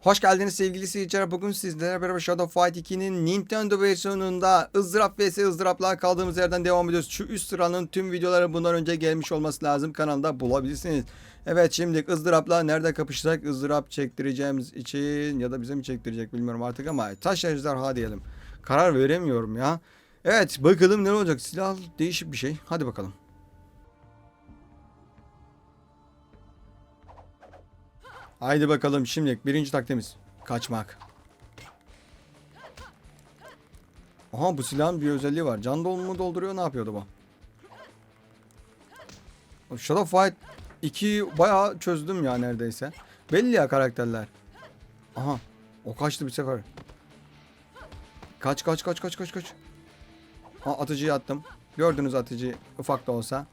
Hoş geldiniz sevgili seyirciler. Bugün sizlere beraber Shadow Fight 2'nin Nintendo versiyonunda ızdırap vs ızdırapla kaldığımız yerden devam ediyoruz. Şu üst sıranın tüm videoları bundan önce gelmiş olması lazım. Kanalda bulabilirsiniz. Evet şimdi ızdırapla nerede kapışacak? ızdırap çektireceğimiz için ya da bize mi çektirecek bilmiyorum artık ama taş ejderha diyelim. Karar veremiyorum ya. Evet bakalım ne olacak. Silah değişik bir şey. Hadi bakalım. Haydi bakalım şimdi birinci taktiğimiz kaçmak. Aha bu silahın bir özelliği var. Can dolmu dolduruyor ne yapıyordu bu? Shadow Fight 2 bayağı çözdüm ya neredeyse. Belli ya karakterler. Aha o kaçtı bir sefer. Kaç kaç kaç kaç kaç kaç. Ha atıcıyı attım. Gördünüz atıcıyı ufak da olsa.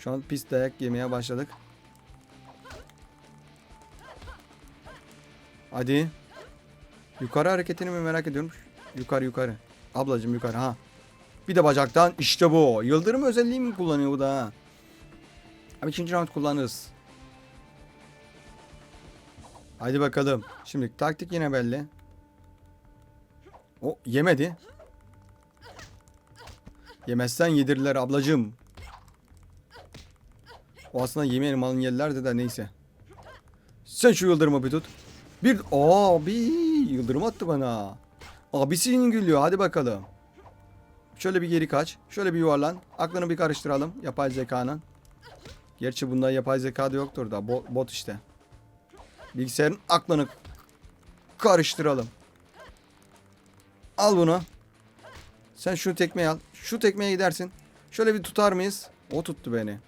Şu an pis dayak yemeye başladık. Hadi. Yukarı hareketini mi merak ediyorum. Yukarı yukarı. Ablacım yukarı ha. Bir de bacaktan işte bu. Yıldırım özelliği mi kullanıyor bu da? Abi ikinci round kullanırız. Haydi bakalım. Şimdi taktik yine belli. O yemedi. Yemezsen yedirirler ablacım. O aslında yemeyelim malın yerlerdi de neyse. Sen şu yıldırımı bir tut. Bir abi yıldırım attı bana. Abisinin gülüyor hadi bakalım. Şöyle bir geri kaç. Şöyle bir yuvarlan. Aklını bir karıştıralım yapay zekanın. Gerçi bunda yapay zeka da yoktur da bo- bot işte. Bilgisayarın aklını karıştıralım. Al bunu. Sen şu tekmeyi al. Şu tekmeye gidersin. Şöyle bir tutar mıyız? O tuttu beni.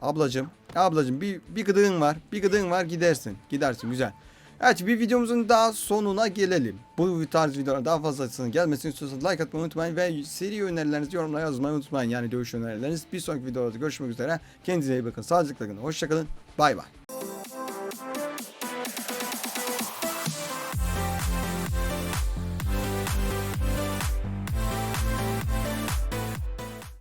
Ablacım. Ablacım bir, bir gıdığın var. Bir gıdığın var gidersin. Gidersin güzel. Evet bir videomuzun daha sonuna gelelim. Bu tarz videolar daha fazlasının gelmesini istiyorsanız like atmayı unutmayın. Ve seri önerilerinizi yorumlara yazmayı unutmayın. Yani dövüş önerileriniz. Bir sonraki videoda görüşmek üzere. Kendinize iyi bakın. Sağlıcakla kalın. Hoşçakalın. Bay bay.